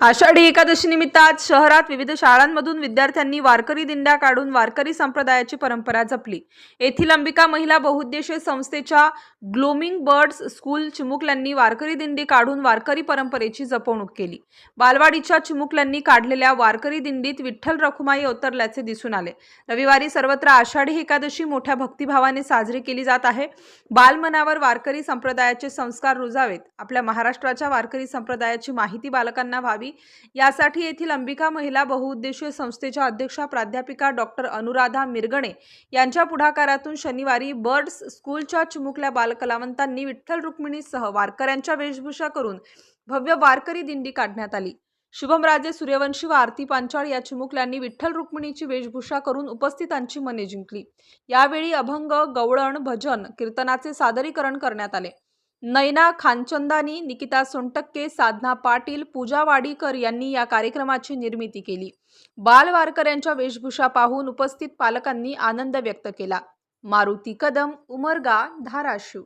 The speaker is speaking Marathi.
आषाढी एकादशी निमित्त आज शहरात विविध शाळांमधून विद्यार्थ्यांनी वारकरी दिंड्या काढून वारकरी संप्रदायाची परंपरा जपली. येथील अंबिका महिला बहुउद्देशीय संस्थेच्या ग्लोमिंग बर्ड्स स्कूल चिमुकल्यांनी वारकरी दिंडी काढून वारकरी परंपरेची जपवणूक केली. बालवाडीच्या चिमुकल्यांनी काढलेल्या वारकरी दिंडीत विठ्ठल रखुमाई अवतरल्याचे दिसून आले. रविवारी सर्वत्र आषाढी एकादशी मोठ्या भक्तिभावाने साजरी केली जात आहे. बालमनावर वारकरी संप्रदायाचे संस्कार रुजावेत. आपल्या महाराष्ट्राच्या वारकरी संप्रदायाची माहिती बालकांना व्हावी यासाठी येथील अंबिका महिला बहुउद्देशीय संस्थेच्या अध्यक्षा प्राध्यापिका डॉक्टर अनुराधा मिरगणे यांच्या पुढाकारातून शनिवारी बर्ड्स स्कूलच्या चिमुकल्या बालकलावंतांनी विठ्ठल रुक्मिणीसह वारकऱ्यांच्या वेशभूषा करून भव्य वारकरी दिंडी काढण्यात आली. शुभमराजे सूर्यवंशी व आरती पांचाळ या चिमुकल्यांनी विठ्ठल रुक्मिणीची वेशभूषा करून उपस्थितांची मने जिंकली. यावेळी अभंग गवळण भजन कीर्तनाचे सादरीकरण करण्यात आले. नैना खानचंदानी निकिता सोनटक्के साधना पाटील पूजा वाडीकर यांनी या कार्यक्रमाची निर्मिती केली. बालवारकऱ्यांच्या वेशभूषा पाहून उपस्थित पालकांनी आनंद व्यक्त केला. मारुती कदम उमरगा धाराशिव.